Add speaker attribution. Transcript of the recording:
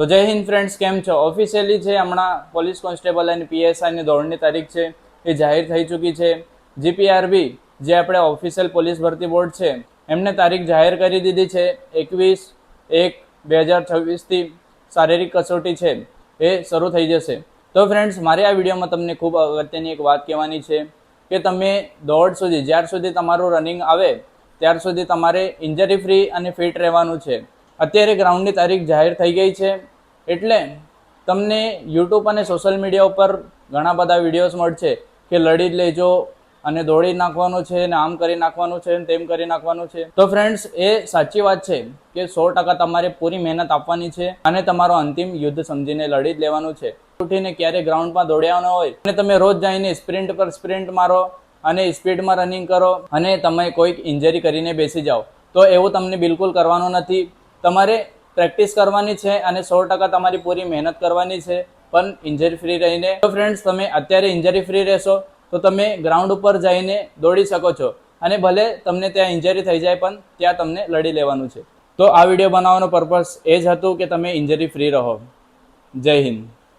Speaker 1: તો જય હિન્દ ફ્રેન્ડ્સ કેમ છો? ઓફિશિયલી છે, હમણાં પોલીસ કોન્સ્ટેબલ અને પીએસઆઈની દોડની તારીખ છે, એ જાહેર થઈ ચૂકી છે. જીપીઆરબી જે આપણે ઓફિશિયલ પોલીસ ભરતી બોર્ડ છે, એમને તારીખ જાહેર કરી દીધી છે, એકવીસ એક બે હજાર છવ્વીસથી શારીરિક કસોટી છે, એ શરૂ થઈ જશે. તો ફ્રેન્ડ્સ મારી આ વિડીયોમાં તમને ખૂબ અગત્યની એક વાત કહેવાની છે, કે તમે દોડ સુધી, જ્યાર સુધી તમારું રનિંગ આવે, ત્યાર સુધી તમારે ઇન્જરી ફ્રી અને ફિટ રહેવાનું છે. અત્યારે ગ્રાઉન્ડની તારીખ જાહેર થઈ ગઈ છે એટલે તમને યુટ્યુબ અને સોશિયલ મીડિયા ઉપર ઘણા બધા વિડીયોઝ મળશે કે લડી જ લેજો અને દોડી નાખવાનું છે ને આમ કરી નાખવાનું છે ને તેમ કરી નાખવાનું છે. તો ફ્રેન્ડ્સ એ સાચી વાત છે કે સો ટકા તમારે પૂરી મહેનત આપવાની છે અને તમારો અંતિમ યુદ્ધ સમજીને લડી જ લેવાનું છે. ઉઠીને ક્યારે ગ્રાઉન્ડમાં દોડ્યા ન હોય અને તમે રોજ જઈને સ્પ્રિન્ટ પર સ્પ્રિન્ટ મારો અને સ્પીડમાં રનિંગ કરો અને તમે કોઈક ઇન્જરી કરીને બેસી જાઓ. તો એવું તમને બિલકુલ કરવાનું નથી. તમારે પ્રેક્ટિસ કરવાની છે અને સો ટકા તમારી પૂરી મહેનત કરવાની છે, પણ ઇન્જરી ફ્રી રહીને. તો ફ્રેન્ડ્સ તમે અત્યારે ઇન્જરી ફ્રી રહેશો, તો તમે ગ્રાઉન્ડ ઉપર જઈને દોડી શકો છો. અને ભલે તમને ત્યાં ઇન્જરી થઈ જાય, પણ ત્યાં તમને લડી લેવાનું છે. તો આ વીડિયો બનાવવાનો પર્પઝ એ જ હતું કે તમે ઇન્જરી ફ્રી રહો. જય હિન્દ.